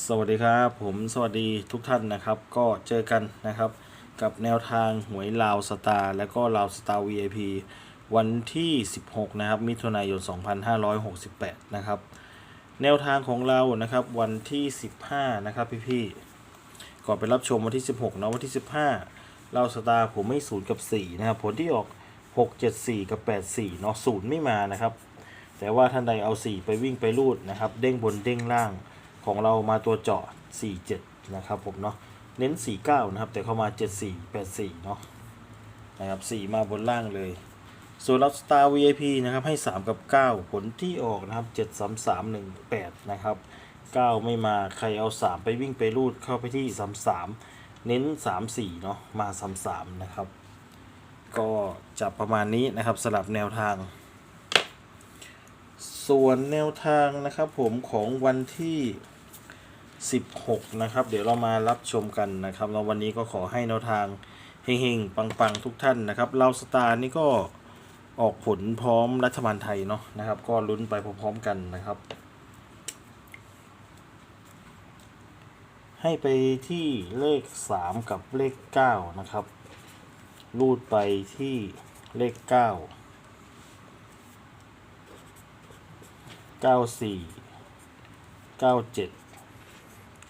สวัสดีครับ ผมสวัสดีทุกท่านนะครับ ก็เจอกันนะครับ กับแนวทางหวยลาวสตาร์และก็ลาวสตาร์ VIP วันที่ 16 นะครับ มิถุนายน 2568 นะครับ แนวทางของเรานะครับวันที่ 15 นะครับพี่ๆก่อนไปรับชมวันที่ 16เนาะวันที่ 15ลาวสตาร์ผมไม่ศูนย์กับ 4 นะครับ ผลที่ออก 6 7 4 กับ 8 4 เนาะศูนย์ไม่มานะครับ แต่ว่าท่านใดเอา 4 ไปวิ่งไปรูดนะครับ เด้งบนเด้งล่าง ของเรามาตัวเจาะ 47 นะครับผมเนาะเน้น 49 นะครับ แต่เข้ามา 74 84 เนาะนะครับ 4 มาบนล่างเลยส่วนรับสตาร์ VIP นะครับให้ 3 กับ 9 ผลที่ออกนะครับ 7 3 3 1 8 นะครับ 9 ไม่มาใครเอา 3 ไปวิ่งไปรูดเข้าไปที่ 33 เน้น 3 4 เนาะมา 33 นะครับ ก็จะประมาณนี้นะครับสลับแนวทาง ส่วนแนวทางนะครับผมของวันที่ 16 นะครับ เดี๋ยวเรามารับชมกันนะครับแล้ววันนี้ก็ขอให้แนวทางเฮงๆ ปังๆ ทุกท่านนะครับเราสตาร์นี่ก็ออกผลพร้อมรัฐบาลไทยเนาะนะครับ ก็ลุ้นไปพร้อมๆกันนะครับ ให้ไปที่เลข 3 กับเลข 9 นะครับรูดไปที่เลข9เก้าสี่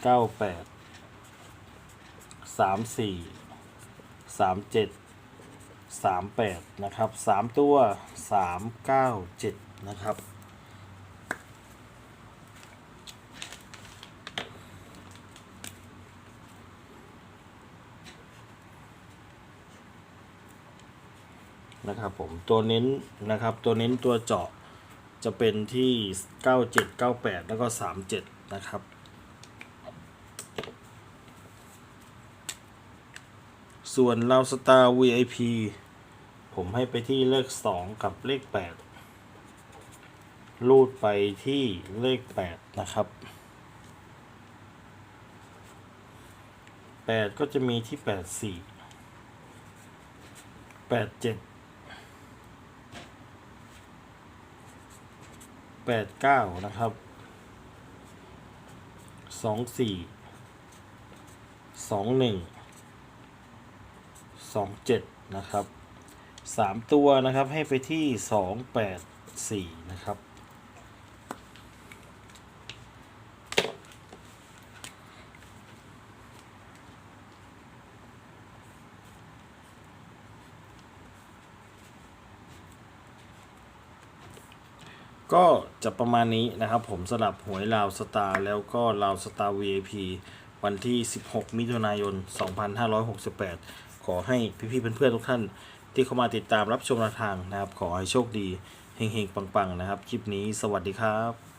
เก้าแปดสามสี่สามเจ็ดสามแปดนะครับสามตัวสามเก้าเจ็ดนะครับนะครับผมตัวเน้นนะครับตัวเน้นตัวเจาะจะเป็นที่ 97 98 แล้วก็ 37 นะครับ ส่วนเราสตาร์ VIP ผมให้ไปที่เลข 2 กับเลข 8 รูดไปที่เลข 8 นะครับ 8 ก็จะมีที่ 84 87แปดเก้านะครับสองสี่ สองหนึ่งสองเจ็ดนะครับสามตัวนะครับให้ไปที่สองแปดสี่นะครับ ก็จะประมาณนี้นะครับผมสำหรับหวยลาวสตาร์แล้วก็ลาวสตาร์ VIP วันที่ 16 มิถุนายน 2568 ขอให้พี่ๆเพื่อนๆทุกท่าน ที่เข้ามาติดตามรับชมทางนะครับ ขอให้โชคดีเฮงๆปังๆนะครับ คลิปนี้สวัสดีครับ